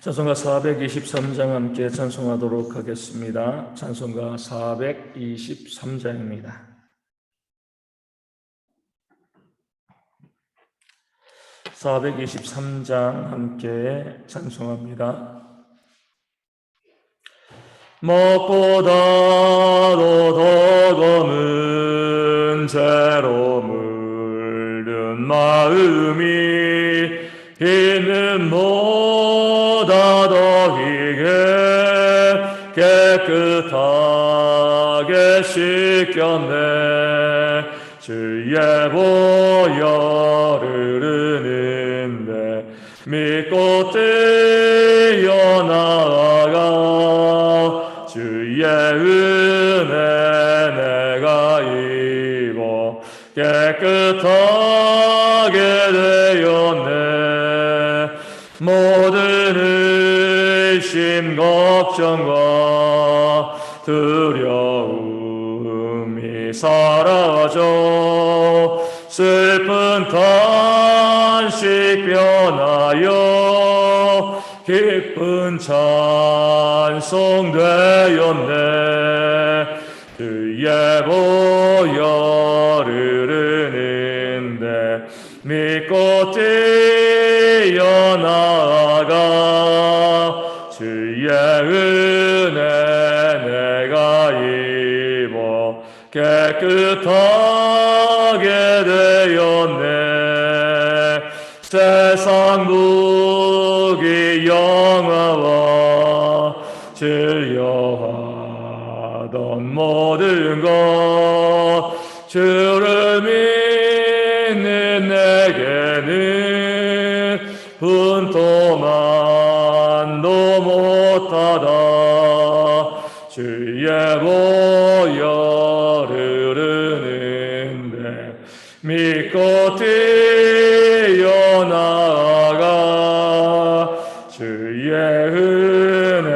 찬송가 423장 함께 찬송하도록 하겠습니다. 찬송가 423장입니다. 423장 함께 찬송합니다. 먹보다도 더 검은 죄로 물든 마음이 있는 보다 더이게 깨끗하게 씻겼네. 주의 보혈을 흐르는데 믿고 뛰어나가. 주의 은혜 내가 입어 깨끗하게 되었네 모든 의심 걱정과 두려움이 사라져 슬픈 탄식 변하여 기쁜 찬송 되었네. 그의 보혈을 흐르는데 믿고 뛰어 깨끗하게 되었네. 세상 무기 영화와 즐겨하던 모든 것 주를 믿는 내게는 믿고 뛰어나가 주의 은혜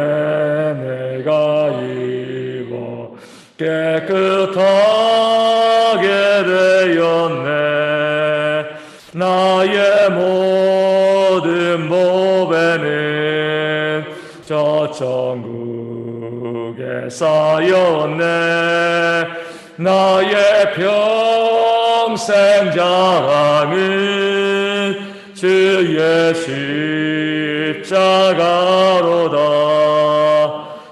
내가 입어 깨끗하게 되었네. 나의 모든 보배는 저 천국에 쌓였네. 나의 평 생 자랑은 주의 십자가로다.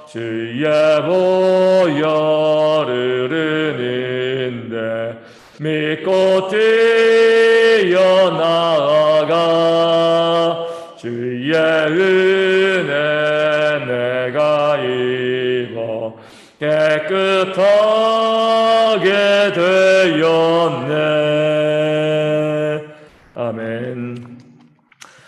주의 보혈을 흐르는데 믿고 뛰어나가. 주의 은혜 내가 입어 깨끗하게 되었네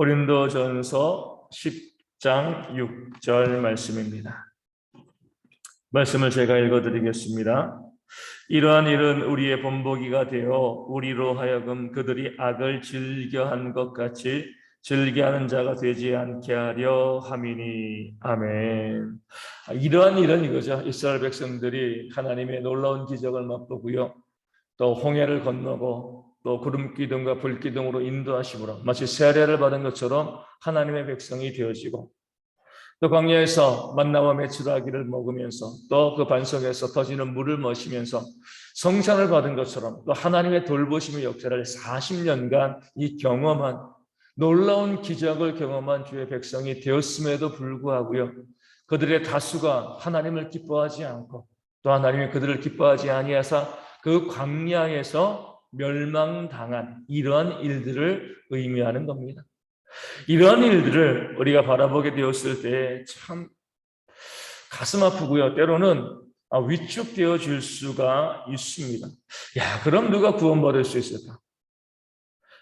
고린도전서 10장 6절 말씀입니다. 말씀을 제가 읽어드리겠습니다. 이러한 일은 우리의 본보기가 되어 우리로 하여금 그들이 악을 즐겨한 것 같이 즐겨하는 자가 되지 않게 하려 함이니 아멘. 아, 이러한 일은 이거죠. 이스라엘 백성들이 하나님의 놀라운 기적을 맛보고요. 또 홍해를 건너고 또 구름 기둥과 불 기둥으로 인도하심으로 마치 세례를 받은 것처럼 하나님의 백성이 되어지고 또 광야에서 만나와 메추라기를 먹으면서 또 그 반석에서 터지는 물을 마시면서 성찬을 받은 것처럼 또 하나님의 돌보심의 역사를 40년간 이 경험한 놀라운 기적을 경험한 주의 백성이 되었음에도 불구하고요. 그들의 다수가 하나님을 기뻐하지 않고 또 하나님이 그들을 기뻐하지 아니하사 그 광야에서 멸망당한 이러한 일들을 의미하는 겁니다. 이러한 일들을 우리가 바라보게 되었을 때 참 가슴 아프고요. 때로는 아, 위축되어 줄 수가 있습니다. 야, 그럼 누가 구원받을 수 있을까?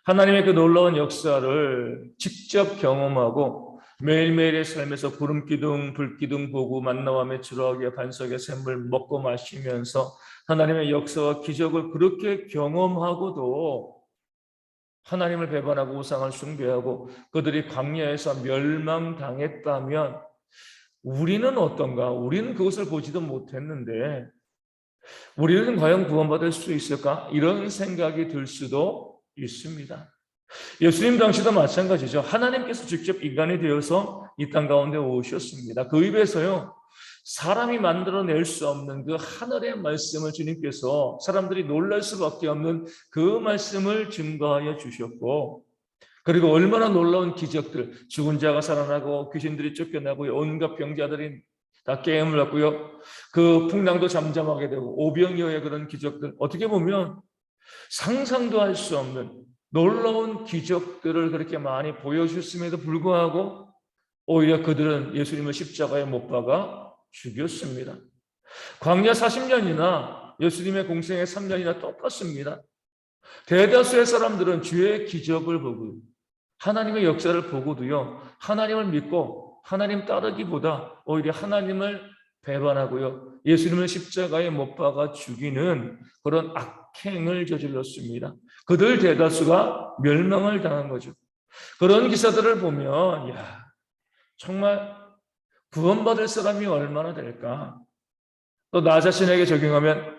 하나님의 그 놀라운 역사를 직접 경험하고 매일매일의 삶에서 구름 기둥, 불 기둥 보고 만나와 메추라기와 반석의 샘물 먹고 마시면서 하나님의 역사와 기적을 그렇게 경험하고도 하나님을 배반하고 우상을 숭배하고 그들이 광야에서 멸망당했다면 우리는 어떤가? 우리는 그것을 보지도 못했는데 우리는 과연 구원받을 수 있을까? 이런 생각이 들 수도 있습니다. 예수님 당시도 마찬가지죠. 하나님께서 직접 인간이 되어서 이 땅 가운데 오셨습니다. 그 입에서요. 사람이 만들어낼 수 없는 그 하늘의 말씀을 주님께서 사람들이 놀랄 수밖에 없는 그 말씀을 증거하여 주셨고 그리고 얼마나 놀라운 기적들 죽은 자가 살아나고 귀신들이 쫓겨나고 온갖 병자들이 다 깨임을 얻고요 그 풍랑도 잠잠하게 되고 오병이어의 그런 기적들 어떻게 보면 상상도 할 수 없는 놀라운 기적들을 그렇게 많이 보여주셨음에도 불구하고 오히려 그들은 예수님을 십자가에 못 박아 죽였습니다. 광야 40년이나 예수님의 공생의 3년이나 똑같습니다. 대다수의 사람들은 주의 기적을 보고 하나님의 역사를 보고도요. 하나님을 믿고 하나님 따르기보다 오히려 하나님을 배반하고요. 예수님을 십자가에 못 박아 죽이는 그런 악행을 저질렀습니다. 그들 대다수가 멸망을 당한 거죠. 그런 기사들을 보면 야 정말 구원받을 사람이 얼마나 될까? 또 나 자신에게 적용하면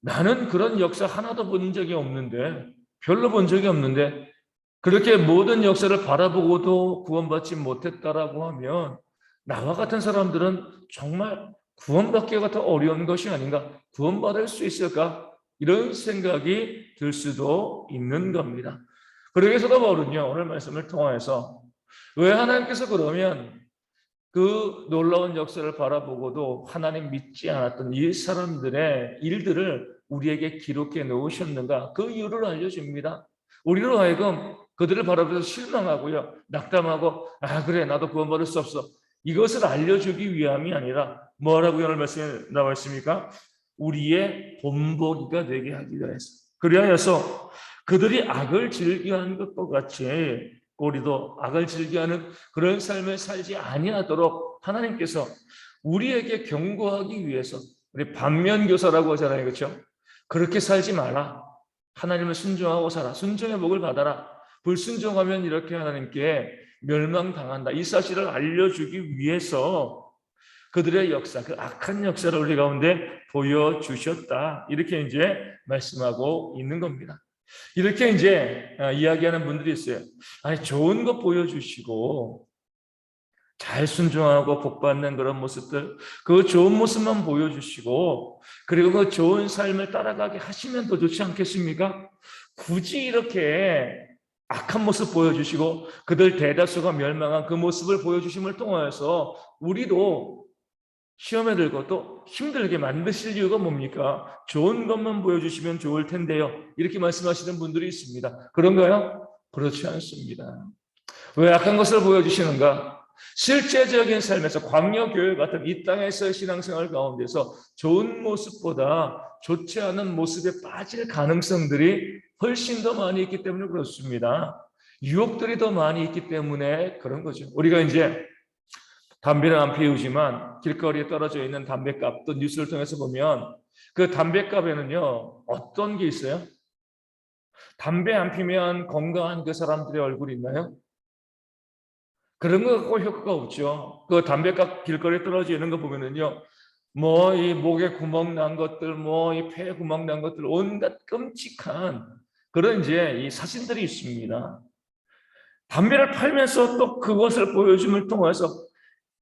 나는 그런 역사 하나도 본 적이 없는데 별로 본 적이 없는데 그렇게 모든 역사를 바라보고도 구원받지 못했다라고 하면 나와 같은 사람들은 정말 구원받기가 더 어려운 것이 아닌가? 구원받을 수 있을까? 이런 생각이 들 수도 있는 겁니다. 그러게서도 바울은요, 오늘 말씀을 통해서 왜 하나님께서 그러면 그 놀라운 역사를 바라보고도 하나님 믿지 않았던 이 사람들의 일들을 우리에게 기록해 놓으셨는가? 그 이유를 알려줍니다. 우리로 하여금 그들을 바라보면서 실망하고요, 낙담하고, 아, 그래, 나도 구원받을 수 없어. 이것을 알려주기 위함이 아니라 뭐라고 오늘 말씀에 나와 있습니까? 우리의 본보기가 되게 하기 위해서. 그리하여서 그들이 악을 즐겨하는 것과 같이 우리도 악을 즐겨하는 그런 삶을 살지 아니하도록 하나님께서 우리에게 경고하기 위해서 우리 반면 교사라고 하잖아요. 그렇죠? 그렇게 살지 마라. 하나님을 순종하고 살아. 순종의 복을 받아라. 불순종하면 이렇게 하나님께 멸망당한다. 이 사실을 알려주기 위해서 그들의 역사, 그 악한 역사를 우리 가운데 보여주셨다. 이렇게 이제 말씀하고 있는 겁니다. 이렇게 이제 어, 이야기하는 분들이 있어요. 아니, 좋은 것 보여주시고, 잘 순종하고 복받는 그런 모습들, 그 좋은 모습만 보여주시고, 그리고 그 좋은 삶을 따라가게 하시면 더 좋지 않겠습니까? 굳이 이렇게 악한 모습 보여주시고, 그들 대다수가 멸망한 그 모습을 보여주심을 통하여서 우리도 시험에 들고 또 힘들게 만드실 이유가 뭡니까? 좋은 것만 보여주시면 좋을 텐데요. 이렇게 말씀하시는 분들이 있습니다. 그런가요? 그렇지 않습니다. 왜 악한 것을 보여주시는가? 실제적인 삶에서 광야교회 같은 이 땅에서의 신앙생활 가운데서 좋은 모습보다 좋지 않은 모습에 빠질 가능성들이 훨씬 더 많이 있기 때문에 그렇습니다. 유혹들이 더 많이 있기 때문에 그런 거죠. 우리가 이제 담배는 안 피우지만 길거리에 떨어져 있는 담배값 또 뉴스를 통해서 보면 그 담배값에는요 어떤 게 있어요? 담배 안 피면 건강한 그 사람들의 얼굴이 있나요? 그런 거 효과가 없죠. 그 담배값 길거리에 떨어져 있는 거 보면은요 뭐 이 목에 구멍 난 것들 뭐 이 폐에 구멍 난 것들 온갖 끔찍한 그런 이제 이 사진들이 있습니다. 담배를 팔면서 또 그것을 보여줌을 통해서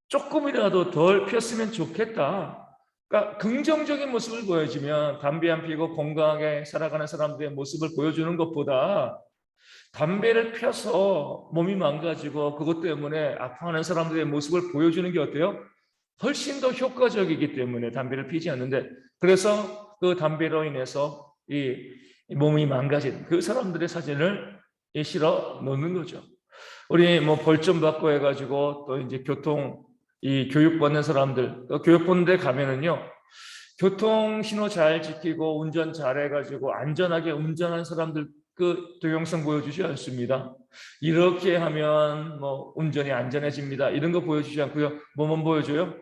조금이라도 덜 폈으면 좋겠다. 그러니까 긍정적인 모습을 보여주면 담배 안 피고 건강하게 살아가는 사람들의 모습을 보여주는 것보다 담배를 펴서 몸이 망가지고 그것 때문에 아파하는 사람들의 모습을 보여주는 게 어때요? 훨씬 더 효과적이기 때문에 담배를 피지 않는데 그래서 그 담배로 인해서 이 몸이 망가진 그 사람들의 사진을 이 실어 놓는 거죠. 우리 뭐 벌점 받고 해가지고 또 이제 교통 이 교육 받는 사람들 또 교육 받는 데 가면은요 교통 신호 잘 지키고 운전 잘 해가지고 안전하게 운전한 사람들 그 동영상 보여주지 않습니다. 이렇게 하면 뭐 운전이 안전해집니다. 이런 거 보여주지 않고요. 뭐만 보여줘요?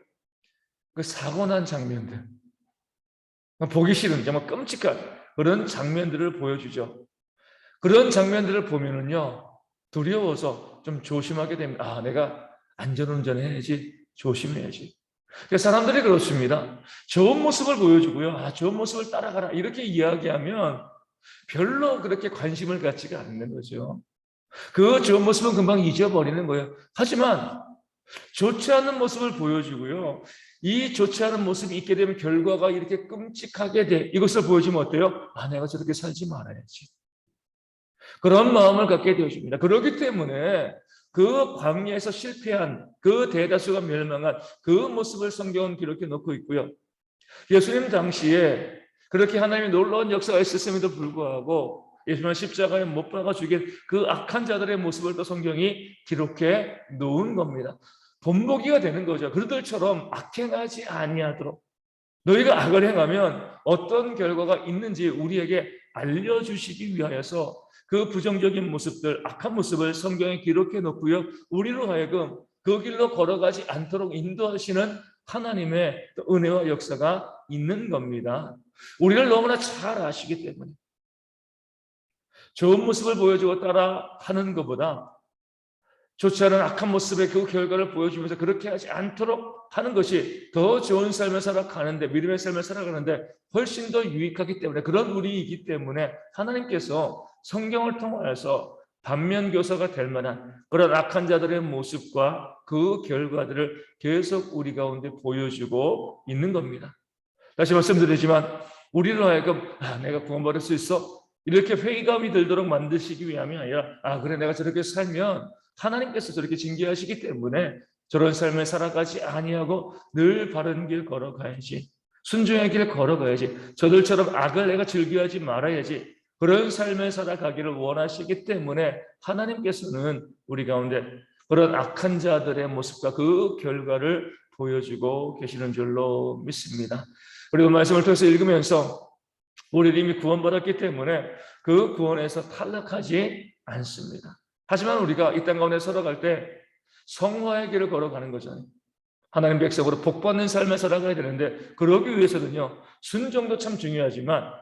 그 사고 난 장면들. 보기 싫은 정말 끔찍한 그런 장면들을 보여주죠. 그런 장면들을 보면은요. 두려워서 좀 조심하게 됩니다. 아, 내가 안전운전 해야지. 조심해야지. 그러니까 사람들이 그렇습니다. 좋은 모습을 보여주고요. 아, 좋은 모습을 따라가라. 이렇게 이야기하면 별로 그렇게 관심을 갖지가 않는 거죠. 그 좋은 모습은 금방 잊어버리는 거예요. 하지만 좋지 않은 모습을 보여주고요. 이 좋지 않은 모습이 있게 되면 결과가 이렇게 끔찍하게 돼. 이것을 보여주면 어때요? 아, 내가 저렇게 살지 말아야지. 그런 마음을 갖게 되어집니다. 그렇기 때문에 그 광야에서 실패한 그 대다수가 멸망한 그 모습을 성경은 기록해 놓고 있고요. 예수님 당시에 그렇게 하나님의 놀라운 역사가 있었음에도 불구하고 예수님을 십자가에 못 박아 죽인 그 악한 자들의 모습을 또 성경이 기록해 놓은 겁니다. 본보기가 되는 거죠. 그들처럼 악행하지 아니하도록 너희가 악을 행하면 어떤 결과가 있는지 우리에게 알려주시기 위하여서 그 부정적인 모습들, 악한 모습을 성경에 기록해 놓고요. 우리로 하여금 그 길로 걸어가지 않도록 인도하시는 하나님의 은혜와 역사가 있는 겁니다. 우리를 너무나 잘 아시기 때문에 좋은 모습을 보여주고 따라 하는 것보다 좋지 않은 악한 모습의 그 결과를 보여주면서 그렇게 하지 않도록 하는 것이 더 좋은 삶을 살아가는데 믿음의 삶을 살아가는데 훨씬 더 유익하기 때문에 그런 우리이기 때문에 하나님께서 성경을 통하여서 반면 교사가 될 만한 그런 악한 자들의 모습과 그 결과들을 계속 우리 가운데 보여주고 있는 겁니다. 다시 말씀드리지만 우리로 하여금 아, 내가 구원받을 수 있어 이렇게 회의감이 들도록 만드시기 위함이 아니라 아 그래 내가 저렇게 살면 하나님께서 저렇게 징계하시기 때문에 저런 삶을 살아가지 아니하고 늘 바른 길 걸어가야지 순종의 길 걸어가야지 저들처럼 악을 내가 즐겨하지 말아야지 그런 삶을 살아가기를 원하시기 때문에 하나님께서는 우리 가운데 그런 악한 자들의 모습과 그 결과를 보여주고 계시는 줄로 믿습니다. 그리고 말씀을 통해서 읽으면서 우리 이미 구원받았기 때문에 그 구원에서 탈락하지 않습니다. 하지만 우리가 이 땅 가운데 살아갈 때 성화의 길을 걸어가는 거잖아요. 하나님 백성으로 복받는 삶을 살아가야 되는데 그러기 위해서는요 순종도 참 중요하지만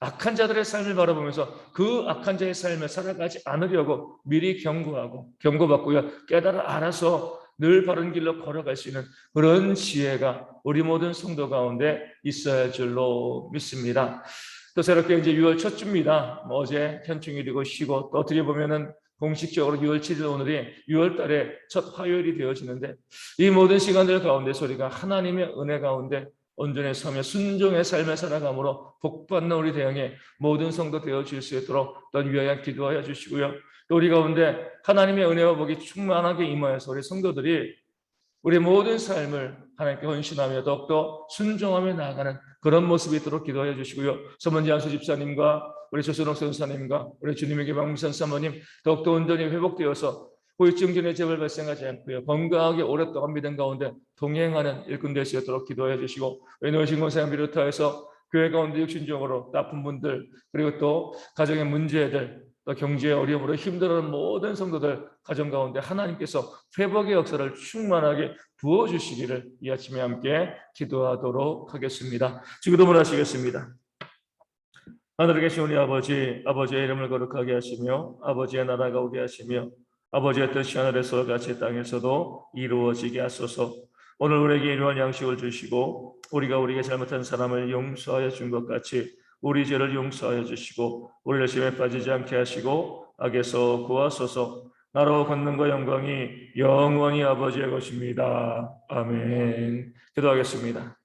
악한 자들의 삶을 바라보면서 그 악한 자의 삶을 살아가지 않으려고 미리 경고하고 경고받고요 깨달아 알아서 늘 바른 길로 걸어갈 수 있는 그런 지혜가 우리 모든 성도 가운데 있어야 할 줄로 믿습니다. 또 새롭게 이제 6월 첫 주입니다. 뭐 어제 현충일이고 쉬고 또 어떻게 보면은 공식적으로 6월 7일 오늘이 6월 달에 첫 화요일이 되어지는데 이 모든 시간들 가운데 소리가 하나님의 은혜 가운데 온전히 서며 순종의 삶을 살아감으로 복받는 우리 대형의 모든 성도 되어 주실 수 있도록 또 위하여 기도하여 주시고요. 또 우리 가운데 하나님의 은혜와 복이 충만하게 임하여서 우리 성도들이 우리 모든 삶을 하나님께 헌신하며 더욱더 순종하며 나아가는 그런 모습이 있도록 기도하여 주시고요. 서문지 안수 집사님과 우리 조선옥 선사님과 우리 주님에게 박미선 사모님 더욱더 온전히 회복되어서 후유증전의 재발 발생하지 않고요. 건강하게 오랫동안 믿음 가운데 동행하는 일꾼 있도록 기도해 주시고 외노신 권사님 비롯하여서 교회 가운데 육신적으로 나쁜 분들 그리고 또 가정의 문제들 또 경제의 어려움으로 힘들어하는 모든 성도들 가정 가운데 하나님께서 회복의 역사를 충만하게 부어주시기를 이 아침에 함께 기도하도록 하겠습니다. 기도문 하시겠습니다. 하늘에 계신 우리 아버지, 아버지의 이름을 거룩하게 하시며 아버지의 나라가 오게 하시며 아버지의 뜻이 하늘에서 같이 땅에서도 이루어지게 하소서. 오늘 우리에게 일용할 양식을 주시고 우리가 우리에게 잘못한 사람을 용서하여 준 것 같이 우리 죄를 용서하여 주시고 우리를 심에 빠지지 않게 하시고 악에서 구하소서. 나로 걷는 영광이 영원히 아버지의 것입니다. 아멘. 기도하겠습니다.